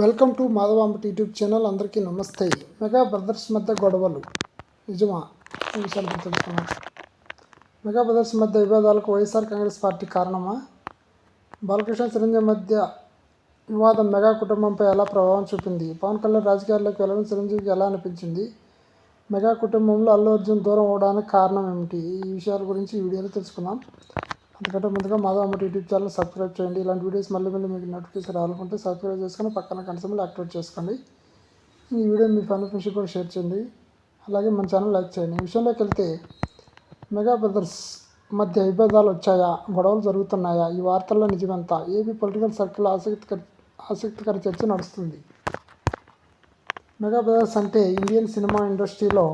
Welcome to మాధవాంబట్ YouTube channel. అందరికీ నమస్తే. మెగా బ్రదర్స్ మధ్య గొడవలు. నిజమా? ఈ విషయాలు ఇప్పుడు తెలుసుకున్నాం మెగా బ్రదర్స్ మధ్య వివాదాలకు వైఎస్ఆర్ కాంగ్రెస్ పార్టీ కారణమా? బాలకృష్ణ చిరంజీవి మధ్య వివాదం మెగా కుటుంబంపై ఎలా ప్రభావం చూపింది? పవన్ కళ్యాణ్ రాజకీయాల్లోకి వెళ్ళడం చిరంజీవికి ఎలా అనిపించింది? మెగా కుటుంబంలో అల్లు అర్జున్ దూరం అవడానికి కారణం ఏమిటి? ఈ విషయాల గురించి ఈ వీడియోలో తెలుసుకుందాం. అందుకంటే ముందుగా మాధవ అమ్మటి యూట్యూబ్ ఛానల్ సబ్స్క్రైబ్ చేయండి. ఇలాంటి వీడియోస్ మళ్ళీ మళ్ళీ మీకు నోటిఫికేషన్ రావాలనుకుంటే సబ్స్క్రైబ్ చేసుకొని పక్కన కనసంలో యాక్టివేట్ చేసుకోండి. ఈ వీడియో మీ ఫ్యామిలీ ఫ్రెండ్స్ కూడా షేర్ చేయండి. అలాగే మన ఛానల్ లైక్ చేయండి. ఈ విషయంలోకి వెళ్తే మెగా బ్రదర్స్ మధ్య విభేదాలు వచ్చాయా? గొడవలు జరుగుతున్నాయా? ఈ వార్తల్లో నిజమంతా? ఏపీ పొలిటికల్ సర్కిల్ ఆసక్తికర ఆసక్తికర చర్చ నడుస్తుంది. మెగా బ్రదర్స్ అంటే ఇండియన్ సినిమా ఇండస్ట్రీలో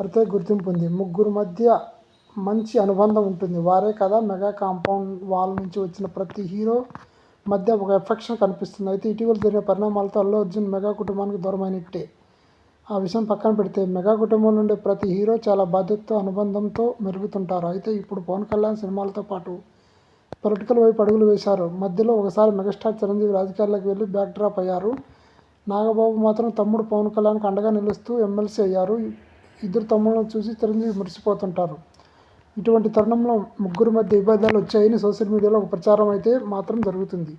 ప్రత్యేక గుర్తింపు ఉంది. ముగ్గురు మధ్య మంచి అనుబంధం ఉంటుంది. వారే కదా మెగా కాంపౌండ్ వాల్ నుంచి వచ్చిన ప్రతి హీరో మధ్య ఒక ఎఫెక్షన్ కనిపిస్తుంది. అయితే ఇటీవల జరిగిన పరిణామాలతో అల్లు అర్జున్ మెగా కుటుంబానికి దూరమైనట్టే. ఆ విషయం పక్కన పెడితే మెగా కుటుంబంలో ఉండే ప్రతి హీరో చాలా బాధ్యతతో అనుబంధంతో మెరుగుతుంటారు. అయితే ఇప్పుడు పవన్ కళ్యాణ్ సినిమాలతో పాటు పొలిటికల్ వైపు అడుగులు వేశారు. మధ్యలో ఒకసారి మెగాస్టార్ చిరంజీవి రాజకీయాల్లోకి వెళ్ళి బ్యాక్ డ్రాప్ అయ్యారు. నాగబాబు మాత్రం తమ్ముడు పవన్ కళ్యాణ్కి అండగా నిలుస్తూ ఎమ్మెల్సీ అయ్యారు. ఇద్దరు తమ్ముళ్ళను చూసి చిరంజీవి మురిసిపోతుంటారు. ఇటువంటి తరుణంలో ముగ్గురు మధ్య విభేదాలు వచ్చాయని సోషల్ మీడియాలో ఒక ప్రచారం అయితే మాత్రం జరుగుతుంది.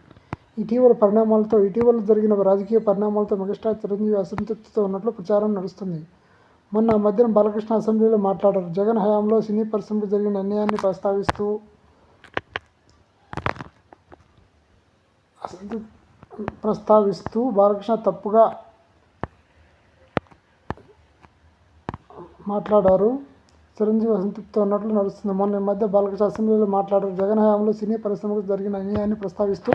ఇటీవల పరిణామాలతో ఇటీవల జరిగిన రాజకీయ పరిణామాలతో మెగాస్టార్ చిరంజీవి అసంతృప్తితో ఉన్నట్లు ప్రచారం నడుస్తుంది. మొన్న మధ్యన బాలకృష్ణ అసెంబ్లీలో మాట్లాడారు. జగన్ హయాంలో సినీ పరిశ్రమకు జరిగిన అన్యాయాన్ని ప్రస్తావిస్తూ ప్రస్తావిస్తూ బాలకృష్ణ తప్పుగా మాట్లాడారు. చిరంజీవి అసంతృప్తితో ఉన్నట్లు నడుస్తుంది. మొన్న ఈ మధ్య బాలకృష్ణ అసెంబ్లీలో మాట్లాడారు. జగన్ హయాంలో సినీ పరిశ్రమకు జరిగిన అన్యాయాన్ని ప్రస్తావిస్తూ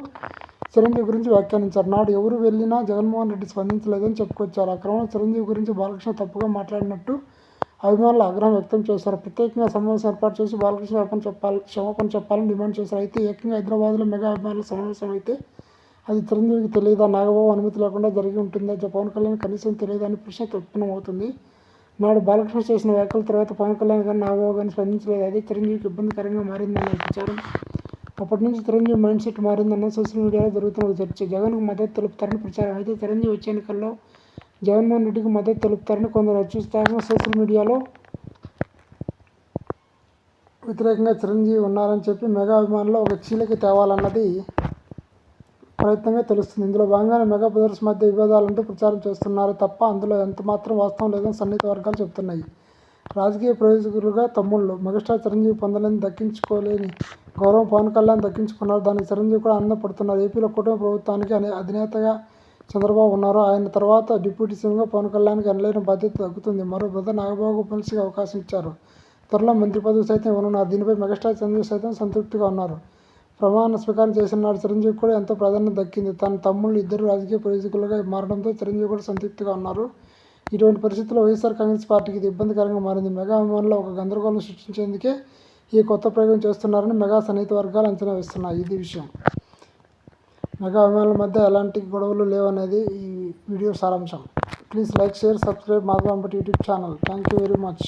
చిరంజీవి గురించి వ్యాఖ్యానించారు. నాడు ఎవరు వెళ్ళినా జగన్మోహన్ రెడ్డి స్పందించలేదని చెప్పుకొచ్చారు. ఆ క్రమంలో చిరంజీవి గురించి బాలకృష్ణ తప్పుగా మాట్లాడినట్టు అభిమానులు ఆగ్రహం వ్యక్తం చేశారు. ప్రత్యేకంగా సమావేశం ఏర్పాటు చేసి బాలకృష్ణ క్షమాపణ చెప్పాలి క్షమాపణ చెప్పాలని డిమాండ్ చేశారు. అయితే ఏకంగా హైదరాబాద్లో మెగా అభిమానుల సమావేశం అయితే అది చిరంజీవికి తెలియదా? నాగబాబు అనుమతి లేకుండా జరిగి ఉంటుందా? పవన్ కళ్యాణ్ కనీసం తెలియదని ప్రశ్న ఉత్పన్నమవుతుంది. నాడు బాలకృష్ణ చేసిన వ్యాఖ్యల తర్వాత పవన్ కళ్యాణ్ గారిని నాగబాబు స్పందించలేదు. అదే చిరంజీవికి ఇబ్బందికరంగా మారిందన్న ప్రచారం అప్పటి నుంచి చిరంజీవి మైండ్ సెట్ మారిందన్న సోషల్ మీడియాలో జరుగుతున్న చర్చ. జగన్కు మద్దతు తెలుపుతారని ప్రచారం. అయితే చిరంజీవి వచ్చే ఎన్నికల్లో జగన్మోహన్ రెడ్డికి మద్దతు తెలుపుతారని కొందరు రచిస్తారని సోషల్ మీడియాలో వ్యతిరేకంగా చిరంజీవి ఉన్నారని చెప్పి మెగా అభిమానులు ఒక చీలకి తేవాలన్నది ప్రయత్నంగా తెలుస్తుంది. ఇందులో భాగంగానే మెగా బ్రదర్స్ మధ్య విభేదాలంటూ ప్రచారం చేస్తున్నారు తప్ప అందులో ఎంతమాత్రం వాస్తవం లేదని సన్నిహిత వర్గాలు చెబుతున్నాయి. రాజకీయ ప్రయోజకులుగా తమ్ముళ్ళు మెగాస్టార్ చిరంజీవి పొందలేని దక్కించుకోలేని గౌరవం పవన్ కళ్యాణ్ దక్కించుకున్నారు. దానికి చిరంజీవి కూడా ఆనందపడుతున్నారు ఏపీలో కుటుంబ ప్రభుత్వానికి అనే అధినేతగా చంద్రబాబు ఉన్నారు. ఆయన తర్వాత డిప్యూటీ సీఎంగా పవన్ కళ్యాణ్కి ఎనలేని బాధ్యత తగ్గుతుంది మరో బ్రదర్ నాగబాబు ఎమ్మెల్సీగా అవకాశం ఇచ్చారు. త్వరలో మంత్రి పదవి సైతం ఇవ్వనున్నారు. దీనిపై మెగాస్టార్ చిరంజీవి సైతం సంతృప్తిగా ఉన్నారు. ప్రమాణ స్వీకారం చేసిన నాడు చిరంజీవి కూడా ఎంతో ప్రాధాన్యత దక్కింది. తన తమ్ముళ్ళు ఇద్దరు రాజకీయ ప్రయోజకులుగా మారడంతో చిరంజీవి కూడా సంతృప్తిగా ఉన్నారు. ఇటువంటి పరిస్థితుల్లో వైఎస్ఆర్ కాంగ్రెస్ పార్టీకి ఇది ఇబ్బందికరంగా మారింది. మెగా అభిమానులు ఒక గందరగోళం సృష్టించేందుకే ఈ కొత్త ప్రయోగం చేస్తున్నారని మెగా సన్నిహిత వర్గాలు అంచనా వేస్తున్నాయి. ఇది విషయం. మెగా అభిమానుల మధ్య ఎలాంటి గొడవలు లేవనేది ఈ వీడియో సారాంశం. Please like share subscribe Madhava YouTube channel. Thank you very much.